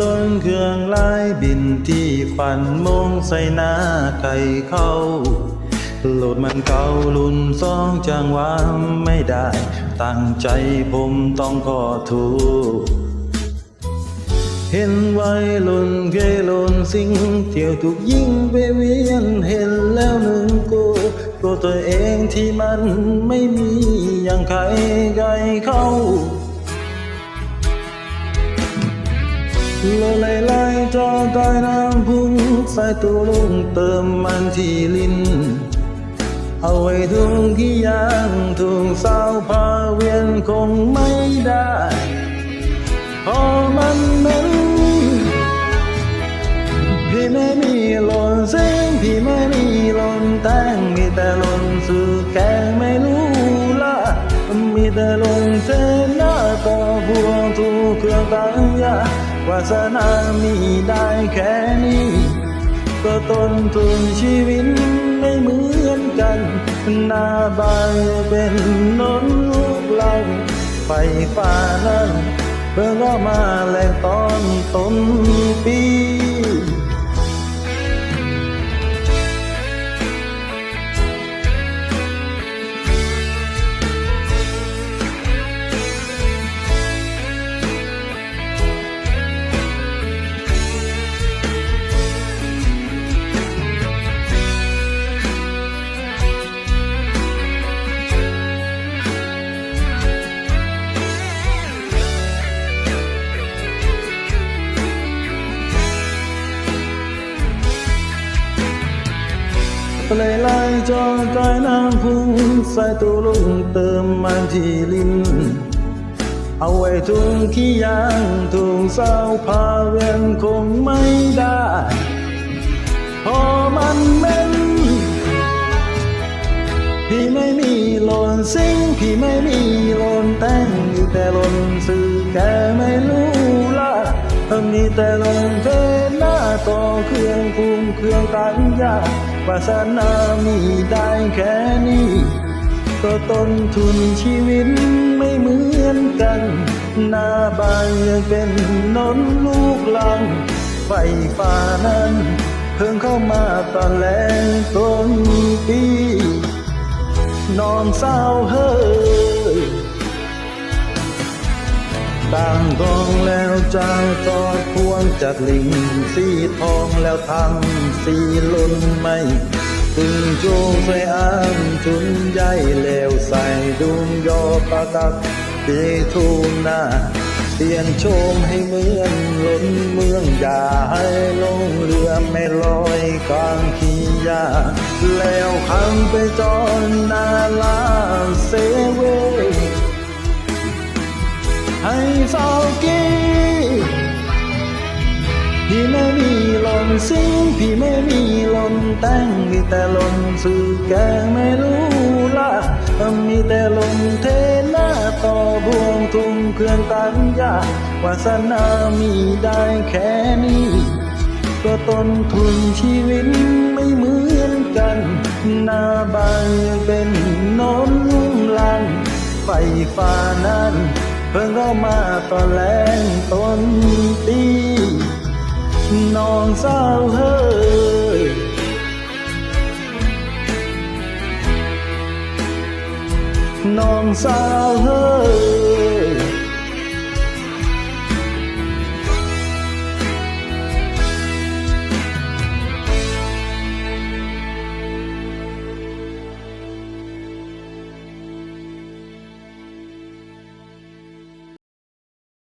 ลนเครื่องลายบินที่ฝันมงใส่หน้าไก่เข้าโหลดมันเก่ารุ่นสองจังหวะไม่ได้ ตั้งใจผมต้องขอทษเห็นไวัยรุ่นเกลนสิงเที่ยวถูกยิงไปเวียนเห็นแล้วหนึ่งกูตัวตัวเองที่มันไม่มีอย่างใครไกลเข้า ลไล่ไลจอใต้น้ำพุ่งใส่ตัวลงเติมมันที่ลิ้น เอาไว้ทุ่งที่ยางทุ่งสาวพาเวียนคงไม่ได้พราะมันเหม็นพี่ไม่มีหล่นเส้นพี่ไม่มีหล่นแต่งมีแต่หล่นสื่อแกงไม่รู้ละมีแต่หล่นเส้นหน้าต่อพวงถูกเครื่องตังยา วาสนามีได้แค่นี้ ก็ต้นทุนชีวิตไม่เหมือนกัน หน้าบานเป็นนนลูกหลังไฟฟ้านั้นเพิ่งก็มาแรงตอนต้นปี เลยไล่จอใต้น้ำพุ่งใส่ตัวลุงเติมมันที่ลิ้น เอาไว้ถุงขี้ยางถุงเศร้าพาเวียนคงไม่ได้เพอมันเหม็นพี่ไม่มีหล่นซิงพี่ไม่มีหล่นแต่งมีแต่หล่นสื่อแกไม่รู้ละมีแต่หล่น เทหน้าต่อเครื่องปรุงเครื่องตังยาวาสนามีได้แค่นี้ก็ต้นทุนชีวิตไม่เหมือนกัน หน้าบ้านยังเป็นนนลูกหลัง ไฟฟ้านั้น เพิ่งเข้ามาตอนแรงต้นปีนอนเศร้าเฮ้ ต่างกองแล้วจางตอดพวงจัดลิง สีทองแล้วทำสีล้นไม่ตึงโจงใส่อ้างจุนใหญ่แล้วใส่ดุมยอปากักตีทูหน้าเปลี่ยนโฉมให้เมือนล้นเมืองอย่าให้ลงเรือไม่ลอยกลางขี้ยาแล้วขังไปจอนนาลา หล่นซิงพี่ไม่มีหล่นแต่งมีแต่หล่นสื่อแกไม่รู้ละมีแต่หล่นเทหน้าต่อบวงทุ่งเครื่องตันยาวาสนามีได้แค่นี้ก็ต้นทุนชีวิตไม่เหมือนกันหน้าบ้านเป็นโนนลุ่งลังไฟฟ้านั้น เพิ่งเข้ามาตอนแรงต้นปี น้องสาวเฮ้ยน้องสาวเฮ้